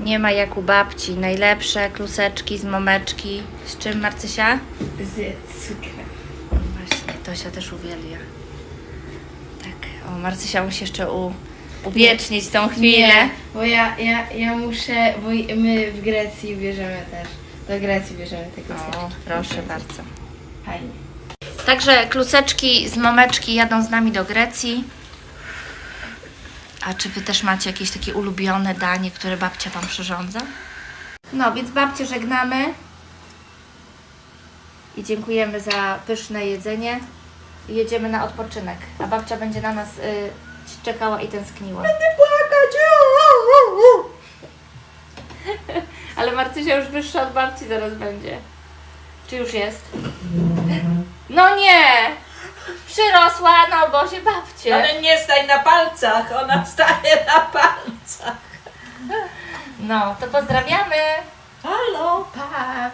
Nie ma jak u babci. Najlepsze kluseczki z momeczki. Z czym, Marcysia? Z cukrem. Właśnie, Tosia też uwielbia. Tak, o, Marcysia musi jeszcze u, uwiecznić tą chwilę. Nie, bo ja, ja, ja muszę, bo my w Grecji bierzemy też. Do Grecji bierzemy te O, kluseczki. proszę bardzo. Fajnie. Także kluseczki z momeczki jadą z nami do Grecji. A czy wy też macie jakieś takie ulubione danie, które babcia wam przyrządza? No, więc babcię żegnamy. I dziękujemy za pyszne jedzenie. I jedziemy na odpoczynek. A babcia będzie na nas y, czekała i tęskniła. Będę płakać! Ale Marcysia już wyższa od babci zaraz będzie. Czy już jest? No nie! Przyrosła na obozie babcie. Ale nie stań na palcach, ona staje na palcach. No, to pozdrawiamy. Halo. Pa!